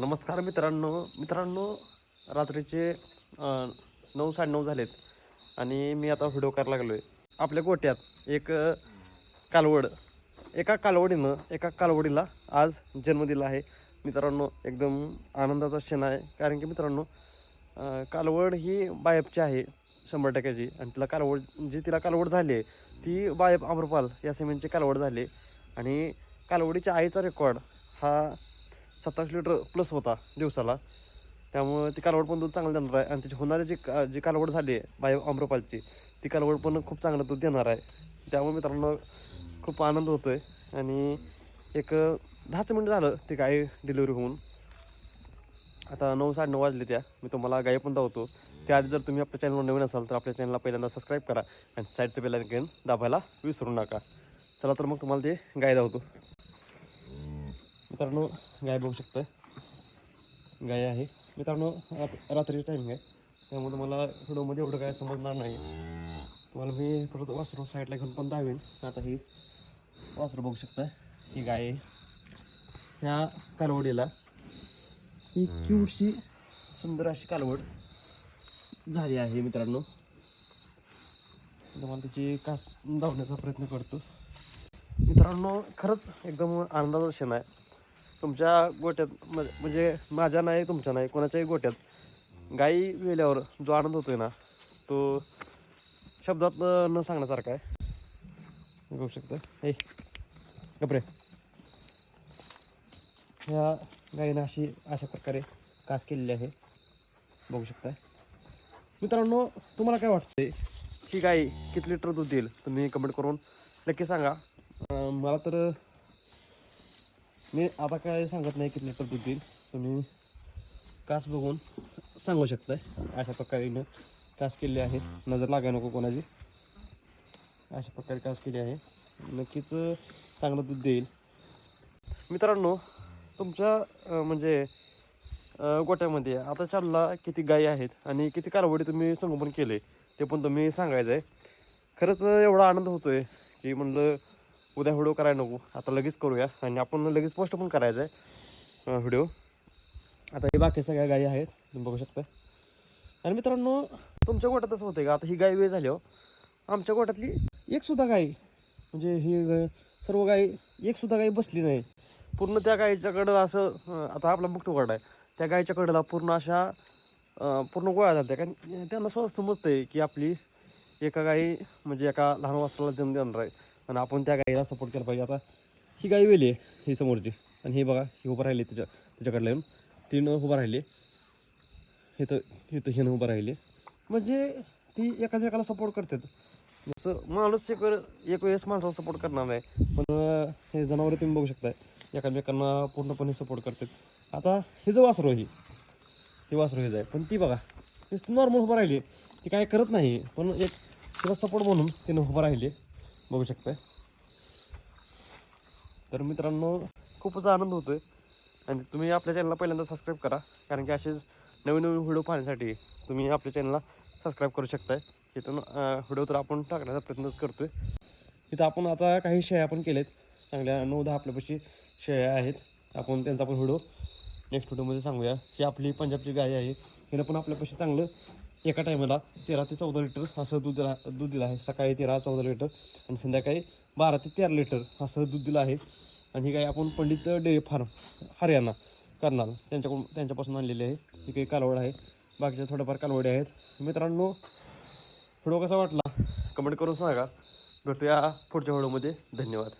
नमस्कार मित्रांनो. मित्रांनो रात्रीचे नऊ साडेनऊ झालेत आणि मी आता व्हिडिओ करायला लागलो आहे आपल्या गोट्यात एक कालवड. एका कालवडीनं एका कालवडीला आज जन्म दिला आहे. मित्रांनो एकदम आनंदाचा क्षण आहे. कारण की मित्रांनो कालवड ही बायपची आहे शंभर टक्क्याची. आणि तिला कालवड जी तिला कालवड झाली आहे ती बायप अमरपाल या सिमेंटची कालवड झाली आणि कालवडीच्या आईचा रेकॉर्ड हा सत्तावीस लिटर प्लस होता दिवसाला. त्यामुळं ती कालवड पण दूध चांगलं देणार आहे. आणि त्याची होणारी जी का- जी कालवड झाली आहे बाय आम्रपालची ती कालवड पण खूप चांगलं दूध देणार आहे. त्यामुळे मित्रांनो खूप आनंद होतो आहे आणि एक दहाच मिनटं झालं ती गाय डिलिव्हरी होऊन. आता नऊ साडेनऊ वाजले त्या. मी तुम्हाला गाय पण दावतो त्याआधी जर तुम्ही आपल्या चॅनलवर नवीन असाल तर आपल्या चॅनलला पहिल्यांदा सबस्क्राईब करा. आणि साईडचं बेल आयकन दाबायला विसरू नका. चला तर मग तुम्हाला ते गाय दावतो मित्रांनो गाय बघू शकता गाय आहे. मित्रांनो रात रात्रीचं टायमिंग आहे. त्यामुळे मला व्हिडिओमध्ये एवढं काय समजणार नाही. तुम्हाला मी परत वासरू साईडला घेऊन पण दावेन आता ही वासरू बघू शकता ही गाय आहे. ह्या कालवडीला ही क्यूटशी सुंदर अशी कालवड झाली आहे मित्रांनो. तुम्हाला त्याची कास धावण्याचा प्रयत्न करतो. मित्रांनो खरंच एकदम आनंदाचा क्षण आहे. तुमच्या गोट्यात म- म्हणजे माझ्या नाही तुमच्या नाही कोणाच्याही गोट्यात गाई वेल्यावर जो आनंद होतोय ना तो शब्दात न- सांगण्यासारखा आहे. बघू शकता. हे गपरे ह्या गाईनं अशी अशा प्रकारे कास केलेली आहे. बघू शकताय. मित्रांनो तुम्हाला काय वाटतंय? ही गाई किती लिटर दूध देईल? तुम्ही कमेंट करून नक्की सांगा. मला तर मी आता काय सांगत नाही किती लिटर दूध देईल. तुम्ही कास बघून सांगू शकताय. अशा प्रकारेनं कास केली आहे नजर लागाय नको कोणाची. अशा प्रकारे कास केली आहे. नक्कीच चांगलं दूध देईल. मित्रांनो तुमच्या म्हणजे गोट्यामध्ये आता चालला किती गायी आहेत आणि किती कालवडी तुम्ही संगोपन केले ते पण तुम्ही सांगायचं आहे खरंच एवढा आनंद होतोय की म्हणलं उद्या व्हिडिओ करायला नको. आता लगेच करूया. आणि आपण लगेच पोस्ट पण करायचं आहे व्हिडिओ. आता हे बाकी सगळ्या गायी आहेत. तुम्ही बघू शकता. आणि मित्रांनो तुमच्या गोट्यात असं होतं का? आता ही गाय वेळ झाली हो. आमच्या गोट्यातली एकसुद्धा गाय म्हणजे ही सर्व गाय एकसुद्धा गाय बसली नाही. पूर्ण त्या गायीच्याकडं असं आता आपला मुक्त गोड आहे. त्या गायीच्या कडेला पूर्ण अशा पूर्ण गोळ्या झाल्या. कारण त्यांना स्वतः आहे की आपली एका गाई म्हणजे एका लहान वासराला जन्म देणार आहे. आणि आपण त्या गाईला सपोर्ट केला पाहिजे. आता ही गाई वेली आहे ही समोरची. आणि हे बघा ही उभं राहिली तिच्या तिच्याकडे येऊन. तीन उभं राहिली. तर इथं हिनं उभं राहिली. म्हणजे ती एकामेकाला सपोर्ट करतात. जसं माणूस एक वेळ एक वेळेस माणसाला सपोर्ट करणार नाही. पण हे जनावरं तुम्ही बघू शकताय. एकामेकांना पूर्णपणे सपोर्ट करतात. आता हे जो वासरो ही हे वासरू हेच आहे पण ती बघा नुसतं नॉर्मल उभं राहिली. ती काय करत नाही पण एक तिला सपोर्ट म्हणून तिनं उभं राहिली. बघू शकताय. तर मित्रांनो खूपच आनंद होतोय. आणि तुम्ही आपल्या चॅनलला पहिल्यांदा सबस्क्राईब करा. कारण की असेच नवीन नवीन व्हिडिओ पाहण्यासाठी तुम्ही आपल्या चॅनलला सबस्क्राईब करू शकताय. इथून व्हिडिओ तर आपण टाकण्याचा प्रयत्नच करतोय. इथं आपण आता काही शेळ्या पण केल्यात चांगल्या नऊ दहा आपल्यापाशी शेळ्या आहेत. आपण त्यांचा पण व्हिडिओ नेक्स्ट व्हिडिओमध्ये सांगूया. ही आपली पंजाबची गाय आहे. हिनं पण आपल्यापाशी चांगलं एका टायमाला तेरा ते चौदा लिटर असं दूध दिला दूध दिलं आहे. सकाळी तेरा चौदा लिटर आणि संध्याकाळी बारा ते तेरा लिटर असं दूध दिलं आहे. आणि ही आपण पंडित डेअरी फार्म हरियाणा करणार. त्यांच्याकडून त्यांच्यापासून आणलेली आहे. ही काही कालवड आहे. बाकीच्या थोड्याफार कालवडी आहेत. मित्रांनो व्हिडिओ कसा वाटला? कमेंट करून सांगा. भेटूया पुढच्या व्हिडिओमध्ये. धन्यवाद.